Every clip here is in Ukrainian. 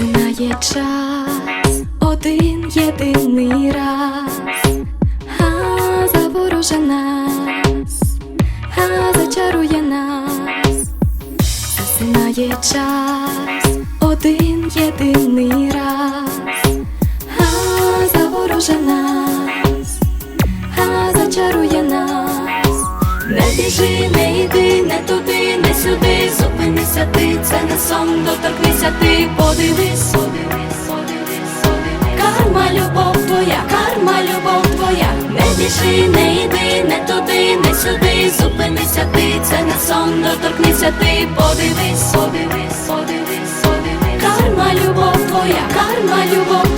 Минає час, один єдиний раз, а завороже нас, а зачарує нас, засинає час, один єдиний раз, зупинися ти, це не сон, доторкнися ти, подивись. Карма, любов твоя, карма, любов твоя, не біжи, не йди, не туди, не сюди, зупинися ти, це не сон, доторкнися ти, подивись, подивись, подивись. Карма, любов твоя, карма, любов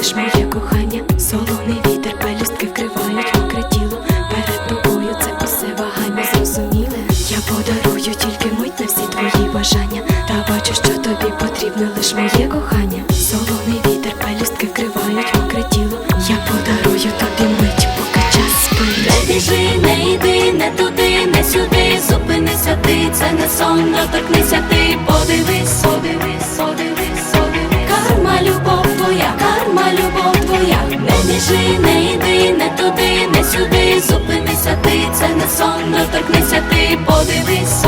лиш моє кохання Солоний вітер, пелюстки вкривають мокре тіло. Перед тобою це усе вагання зрозуміле? Я подарую тільки мить на всі твої бажання. Та бачу, що тобі потрібне лиш моє кохання. Солоний вітер, пелюстки вкривають мокре тіло. Я подарую тобі мить, поки час спить. Не біжи, не йди, не туди, не сюди, зупинися ти, це не сон, доторкнися ти, подивись, подивись, подивись, подивись. Карма, любов це не сон, доторкнися ти, подивись,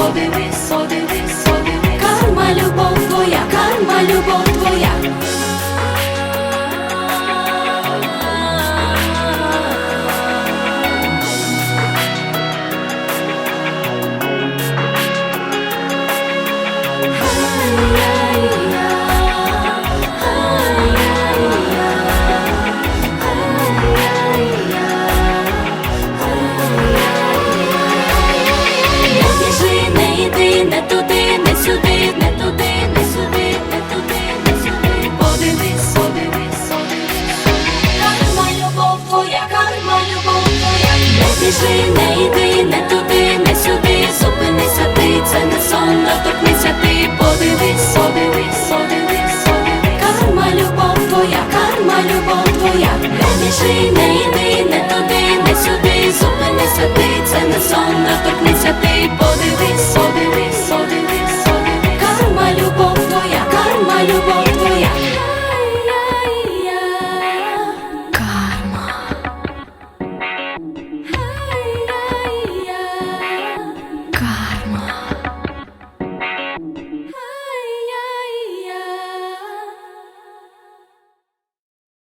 Не йди, не туди, не сюди, зупинися ти, це не сон, доторкнися ти, подивись, подивись, подивись, подивись. Карма, любов твоя, карма, любов твоя. Не не йди, не туди, не сюди, зупинися ти, це не сон, доторкнися ти, подивись.